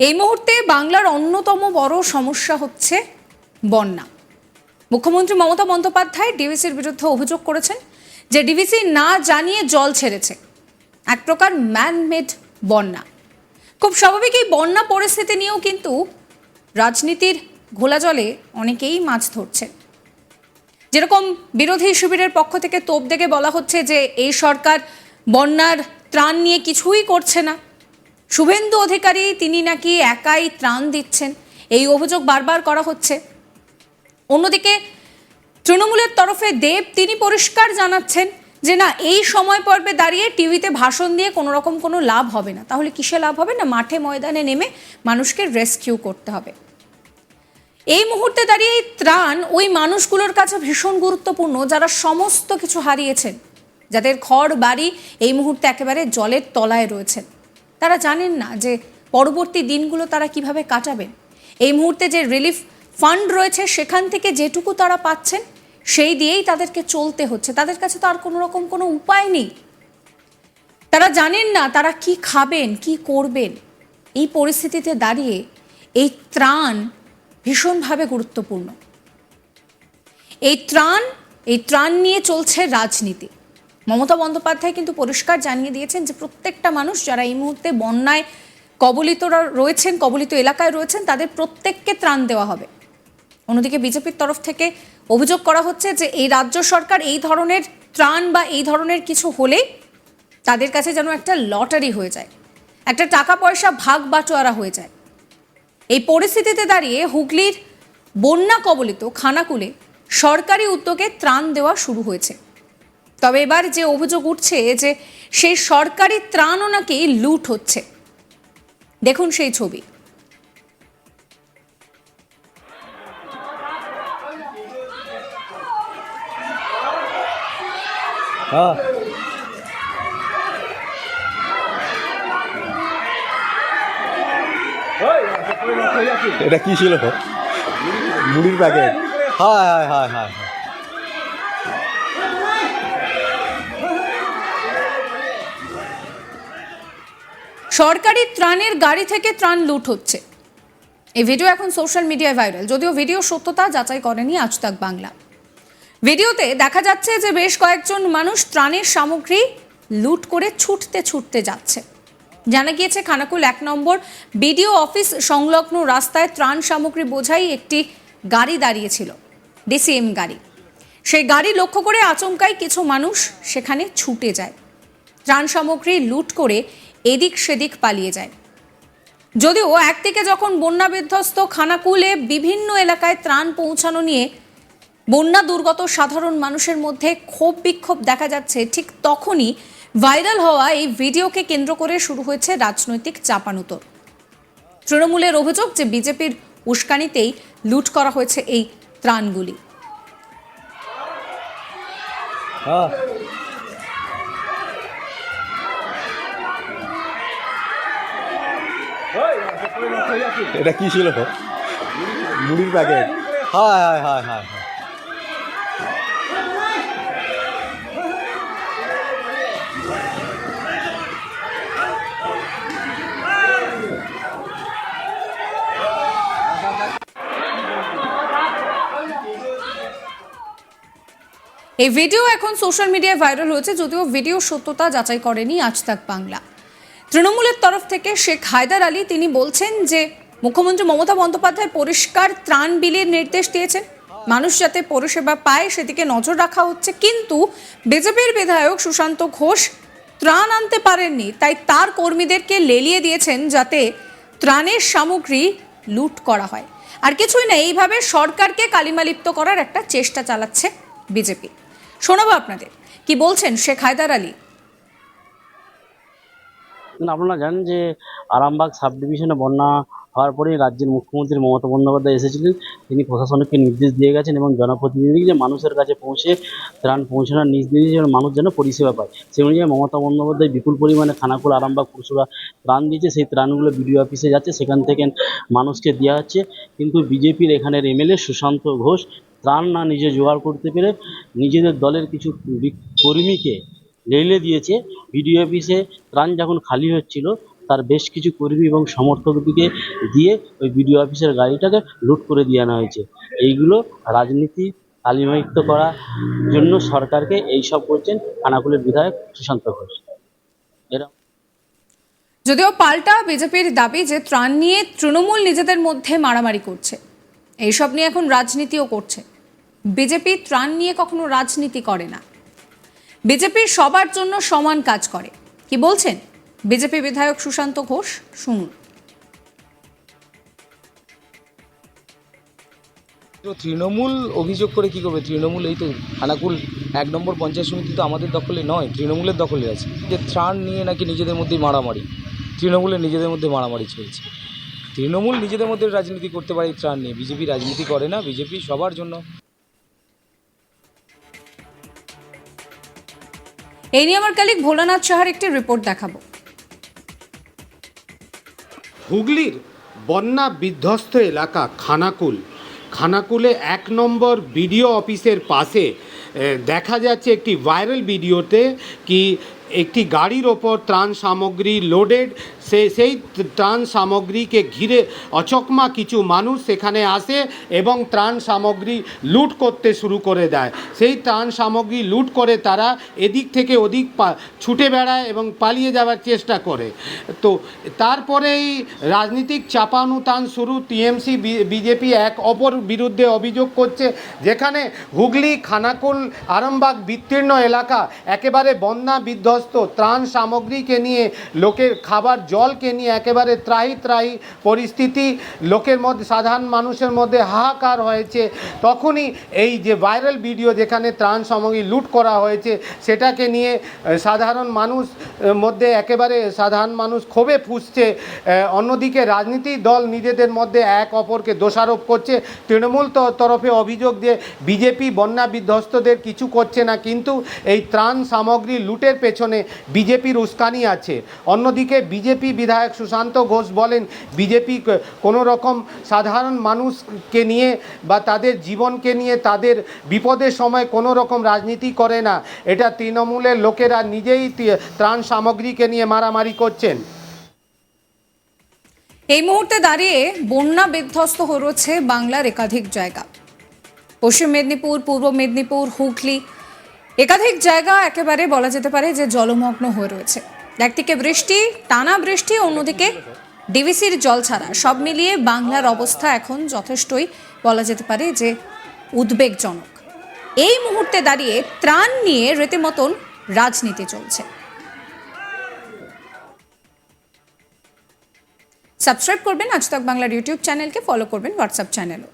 এই মুহূর্তে বাংলার অন্যতম বড় সমস্যা হচ্ছে বন্যা। মুখ্যমন্ত্রী মমতা বন্দ্যোপাধ্যায় ডিভিসির বিরুদ্ধে অভিযোগ করেছেন যে ডিভিসি না জানিয়ে জল ছেড়েছে। এক প্রকার ম্যানমেড বন্যা। খুব স্বাভাবিক এই বন্যা পরিস্থিতি নিয়েও কিন্তু রাজনীতির ঘোলা জলে অনেকেই মাছ ধরছেন। যেরকম বিরোধী শিবিরের পক্ষ থেকে তোপ দেখে বলা হচ্ছে যে এই সরকার বন্যার ত্রাণ নিয়ে কিছুই করছে না। শুভেন্দু অধিকারী তিনি নাকি একাই ত্রাণ দিচ্ছেন। এই অভিযোগ বারবার করা হচ্ছে। অন্যদিকে তৃণমূলের তরফে দেব তিনি পরিষ্কার জানাচ্ছেন যে, না, এই সময় পর্বে দাঁড়িয়ে টিভিতে ভাষণ দিয়ে কোনো রকম কোনো লাভ হবে না। তাহলে কিসে লাভ হবে? না, মাঠে ময়দানে নেমে মানুষকে রেস্কিউ করতে হবে। এই মুহূর্তে দাঁড়িয়ে এই ত্রাণ ওই মানুষগুলোর কাছে ভীষণ গুরুত্বপূর্ণ, যারা সমস্ত কিছু হারিয়েছেন, যাদের ঘর, বাড়ি এই মুহূর্তে একেবারে জলের তলায় রয়েছেন। তারা জানেন না যে পরবর্তী দিনগুলো তারা কীভাবে কাটাবেন এই মুহূর্তে যে রিলিফ ফান্ড রয়েছে, সেখান থেকে যেটুকু তারা পাচ্ছেন, সেই দিয়েই তাদেরকে চলতে হচ্ছে। তাদের কাছে তো আর কোনো রকম কোনো উপায় নেই। তারা জানেন না তারা কি খাবেন, কি করবেন। এই পরিস্থিতিতে দাঁড়িয়ে এই ত্রাণ ভীষণভাবে গুরুত্বপূর্ণ। এই ত্রাণ এই ত্রাণ নিয়ে চলছে রাজনীতি। মমতা বন্দ্যোপাধ্যায় কিন্তু পরিষ্কার জানিয়ে দিয়েছেন যে প্রত্যেকটা মানুষ যারা এই মুহূর্তে বন্যায় কবলিতরা রয়েছেন, কবলিত এলাকায় রয়েছেন, তাদের প্রত্যেককে ত্রাণ দেওয়া হবে। অন্যদিকে বিজেপির তরফ থেকে অভিযোগ করা হচ্ছে যে এই রাজ্য সরকার এই ধরনের ত্রাণ বা এই ধরনের কিছু হলে তাদের কাছে যেন একটা লটারি হয়ে যায়, একটা টাকা পয়সা ভাগ বাটোয়ারা হয়ে যায়। এই পরিস্থিতিতে দাঁড়িয়ে হুগলির বন্যা কবলিত খানাকুলে সরকারি উদ্যোগে ত্রাণ দেওয়া শুরু হয়েছে। তবে এবার যে অভিযোগ উঠছে যে সেই সরকারি ত্রাণও নাকি লুট হচ্ছে। দেখুন সেই ছবি। হ্যাঁ। এটা কি ছিল? মুড়ির প্যাকেট হ্যাঁ হ্যাঁ হ্যাঁ হ্যাঁ। সরকারি ত্রাণের গাড়ি থেকে ত্রাণ লুট হচ্ছে। এই ভিডিও এখন সোশ্যাল মিডিয়ায় ভাইরাল। যদিও ভিডিও সত্যতা যাচাই করেনি আজ তাক বাংলা। ভিডিওতে দেখা যাচ্ছে যে বেশ কয়েকজন মানুষ ত্রাণের সামগ্রী লুট করে ছুটতে ছুটতে যাচ্ছে। জানা গিয়েছে, খানাকুল এক নম্বর বিডিও অফিস সংলগ্ন রাস্তায় ত্রাণ সামগ্রী বোঝাই একটি গাড়ি দাঁড়িয়েছিল, ডিসিএম গাড়ি। সেই গাড়ি লক্ষ্য করে আচমকাই কিছু মানুষ সেখানে ছুটে যায়। ত্রাণ সামগ্রী লুট করে এদিক সেদিক পালিয়ে যায়। যদিও একদিকে যখন বন্যা বিধ্বস্ত খানাকুলে বিভিন্ন এলাকায় ত্রাণ পৌঁছানো নিয়ে বন্যা দুর্গত সাধারণ মানুষের মধ্যে ক্ষোভ বিক্ষোভ দেখা যাচ্ছে, ঠিক তখনই ভাইরাল হওয়া এই ভিডিওকে কেন্দ্র করে শুরু হয়েছে রাজনৈতিক চাপানুতর। তৃণমূলের অভিযোগ যে বিজেপির উস্কানিতেই লুট করা হয়েছে এই ত্রাণগুলি। এটা কি ছিল? মুড়ির প্যাকেট হ্যাঁ হ্যাঁ হ্যাঁ হ্যাঁ হ্যাঁ। এই ভিডিও এখন সোশ্যাল মিডিয়ায় ভাইরাল হয়েছে, যদিও ভিডিও সত্যতা যাচাই করেনি আজ তাক বাংলা। তৃণমূলের তরফ থেকে শেখ হায়দার আলী, তিনি বলছেন যে মুখ্যমন্ত্রী মমতা বন্দ্যোপাধ্যায় পরিষ্কার ত্রাণ বিলির নির্দেশ দিয়েছেন। মানুষ যাতে পরিষেবা পায় সেদিকে নজর রাখা হচ্ছে। কিন্তু বিজেপির বিধায়ক সুশান্ত ঘোষ ত্রাণ আনতে পারেননি, তাই তার কর্মীদেরকে লেলিয়ে দিয়েছেন যাতে ত্রাণের সামগ্রী লুট করা হয়। আর কিছুই না, এইভাবে সরকারকে কালিমালিপ্ত করার একটা চেষ্টা চালাচ্ছে বিজেপি। শোনাবো আপনাদের, কি বলছেন শেখ হায়দার আলী? না, আপনারা জানেন যে আরামবাগ সাব ডিভিশনে বন্যা হওয়ার পরেই রাজ্যের মুখ্যমন্ত্রী মমতা বন্দ্যোপাধ্যায় এসেছিলেন। তিনি প্রশাসনকে নির্দেশ দিয়ে গেছেন এবং জনপ্রতিনিধি যে মানুষের কাছে পৌঁছে ত্রাণ পৌঁছানোর নির্দেশ দিয়েছেন মানুষ যেন পরিষেবা পায়। সেই অনুযায়ী মমতা বন্দ্যোপাধ্যায় বিপুল পরিমাণে খানাকুল আরামবাগ পুরসভা ত্রাণ দিয়েছে। সেই ত্রাণগুলো বিডিও অফিসে যাচ্ছে। সেখান থেকে মানুষকে দেওয়া হচ্ছে। কিন্তু বিজেপির এখানের এমএলএ সুশান্ত ঘোষ ত্রাণ না নিজে জোগাড় করতে পেরে নিজেদের দলের কিছু কর্মীকে লেলে দিয়েছে। বিডিও অফিসে ত্রাণ যখন খালি হচ্ছিল, তার বেশ কিছু কর্মী এবং সমর্থকদিকে দিয়ে ওই বিডিও অফিসের গাড়িটাকে লুট করে দিয়ে আনা হয়েছে। এইগুলো রাজনীতি কালিমালিপ্ত করার জন্য সরকারকে এইসব করছেন খানাকুলের বিধায়ক সুশান্ত ঘোষ। এরা যদিও পাল্টা বিজেপির দাবি যে ত্রাণ নিয়ে তৃণমূল নিজেদের মধ্যে মারামারি করছে, এইসব নিয়ে এখন রাজনীতিও করছে। বিজেপি ত্রাণ নিয়ে কখনো রাজনীতি করে না। বিজেপি সবার জন্য সমান কাজ করে। কি বলছেন বিজেপি বিধায়ক সুশান্ত ঘোষ? শুনুন। তৃণমূল অভিযোগ করে কি করবে? তৃণমূল এই তো খানাকুল এক নম্বর পঞ্চায়েত সমিতি তো আমাদের দখলে নয়, তৃণমূলের দখলে আছে। যে ত্রাণ নিয়ে নাকি নিজেদের মধ্যেই মারামারি, তৃণমূলের নিজেদের মধ্যে মারামারি চলছে। তৃণমূল নিজেদের মধ্যে রাজনীতি করতে পারে ত্রাণ নিয়ে। বিজেপি রাজনীতি করে না, বিজেপি সবার জন্য এই নিয়ে আমার কালিক ভোলানাথ সাহার একটি রিপোর্ট দেখাবো। হুগলির বন্যা বিধ্বস্ত এলাকা খানাকুল। খানাকুলে এক নম্বর বিডিও অফিসের পাশে দেখা যাচ্ছে একটি ভাইরাল ভিডিওতে কি একটি গাড়ির ওপর ত্রাণ সামগ্রী লোডেড সে, সেই ত্রাণ সামগ্রীকে ঘিরে অচকমা কিছু মানুষ সেখানে আসে এবং ত্রাণ সামগ্রী লুট করতে শুরু করে দেয়। সেই ত্রাণ সামগ্রী লুট করে তারা এদিক থেকে ওদিক ছুটে বেড়ায় এবং পালিয়ে যাওয়ার চেষ্টা করে। তো তারপরেই রাজনীতিক চাপানুতান শুরু, টিএমসি বিজেপি এক, অপর বিরুদ্ধে অভিযোগ করছে, যেখানে হুগলি, খানাকুল, আরামবাগ বিস্তীর্ণ এলাকা একেবারে বন্যা বিধ্বস্ত ত্রাণ সামগ্রীকে নিয়ে, লোকের খাবার, জলকে নিয়ে একেবারে ত্রাহি ত্রাহি পরিস্থিতি, লোকের মধ্যে, সাধারণ মানুষের মধ্যে হাহাকার হয়েছে। তখনই এই যে ভাইরাল ভিডিও যেখানে ত্রাণ সামগ্রী লুট করা হয়েছে, সেটাকে নিয়ে সাধারণ মানুষ মধ্যে একেবারে সাধারণ মানুষ ক্ষোভে ফুসছে। অন্যদিকে রাজনীতি দল নিজেদের মধ্যে এক অপরকে দোষারোপ করছে। তৃণমূল তরফে অভিযোগ যে বিজেপি বন্যা বিধ্বস্তদের কিছু করছে না, কিন্তু এই ত্রাণ সামগ্রী লুটের পেছনে বিজেপির উস্কানি আছে। অন্যদিকে বিজেপি বিধায়ক সুশান্ত ঘোষ বলেন, বিজেপি কোনো রকম সাধারণ মানুষকে নিয়ে বা তাদের জীবনকে নিয়ে তাদের বিপদের সময় কোনো রকম রাজনীতি করে না। এটা তৃণমূলের লোকেরা নিজেই ত্রাণ সামগ্রীকে নিয়ে মারামারি করছেন। এই মুহূর্তে দাঁড়িয়ে বন্যা বিধ্বস্ত হয়ে রয়েছে বাংলার একাধিক জায়গা। পশ্চিম মেদিনীপুর, পূর্ব মেদিনীপুর, হুগলি একাধিক জায়গা একেবারে বলা যেতে পারে যে জলমগ্ন হয়ে রয়েছে। একদিকে বৃষ্টি, টানা বৃষ্টি, অন্যদিকে ডিভিসির জল ছাড়া। সব মিলিয়ে বাংলার অবস্থা এখন যথেষ্টই বলা যেতে পারে যে উদ্বেগজনক। এই মুহূর্তে দাঁড়িয়ে ত্রাণ নিয়ে রীতিমতন রাজনীতি চলছে। সাবস্ক্রাইব করবেন আজ তক বাংলার ইউটিউব চ্যানেলকে, ফলো করবেন হোয়াটসঅ্যাপ চ্যানেলও।